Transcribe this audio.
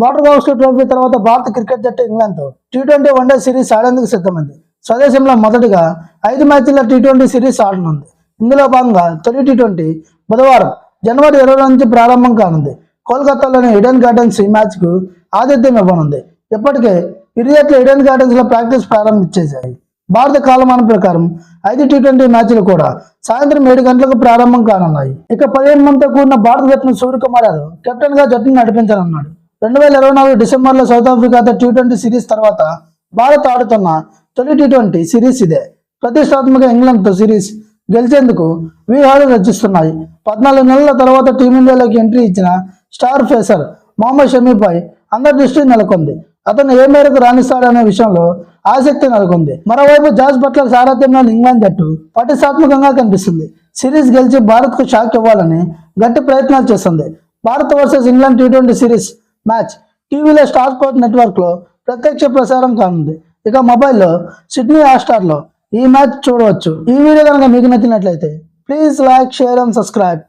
Border గౌస్కర్ trophy తర్వాత భారత cricket జట్టు ఇంగ్లాండ్తో T twenty one day series ఆడేందుకు సిద్ధమైంది. స్వదేశంలో మొదటిగా ఐదు మ్యాచ్ల టీ ట్వంటీ సిరీస్ ఆడనుంది. ఇందులో భాగంగా తొలి టీ ట్వంటీ బుధవారం జనవరి ఇరవై నుంచి ప్రారంభం కానుంది. కోల్కతాలోని ఇడెన్ గార్డెన్స్ ఈ మ్యాచ్కు ఆతిథ్యం ఇవ్వనుంది. ఇప్పటికే ఇరు జట్లు ఈడెన్ గార్డెన్స్లో ప్రాక్టీస్ ప్రారంభించేశాయి. భారత కాలమానం ప్రకారం ఐదు టీ ట్వంటీ మ్యాచ్లు కూడా సాయంత్రం ఏడు గంటలకు ప్రారంభం కానున్నాయి. ఇక పదిహేను మందితో కూడిన భారత జట్టును సూర్యకుమార్ యాదవ్ కెప్టెన్గా జట్టును నడిపించనున్నాడు. రెండు వేల ఇరవై నాలుగు డిసెంబర్లో సౌత్ ఆఫ్రికాతో టీ ట్వంటీ సిరీస్ తర్వాత భారత్ ఆడుతున్న తొలి టీ ట్వంటీ సిరీస్ ఇదే. ప్రతిష్టాత్మక ఇంగ్లాండ్తో సిరీస్ గెలిచేందుకు వ్యూహాలు రచిస్తున్నాయి. పద్నాలుగు నెలల తర్వాత టీమిండియాలోకి ఎంట్రీ ఇచ్చిన స్టార్ ఫేసర్ మొహమ్మద్ షమీపై అందరి దృష్టి నెలకొంది. అతను ఏ మేరకు రాణిస్తాడనే విషయంలో ఆసక్తి నెలకొంది. మరోవైపు జార్జ్ బట్లర్ సారథ్యంలోని ఇంగ్లాండ్ జట్టు పటిష్టాత్మకంగా కనిపిస్తుంది. సిరీస్ గెలిచి భారత్కు షాక్ ఇవ్వాలని గట్టి ప్రయత్నాలు చేస్తుంది. Bharat versus England T twenty series match టీవీలో స్టార్ స్పోర్ట్ నెట్వర్క్లో ప్రత్యక్ష ప్రసారం కానుంది. ఇక మొబైల్లో సిడ్నీ హాట్స్టార్లో ఈ మ్యాచ్ చూడవచ్చు. ఈ వీడియో కనుక మీకు నచ్చినట్లయితే please like share and subscribe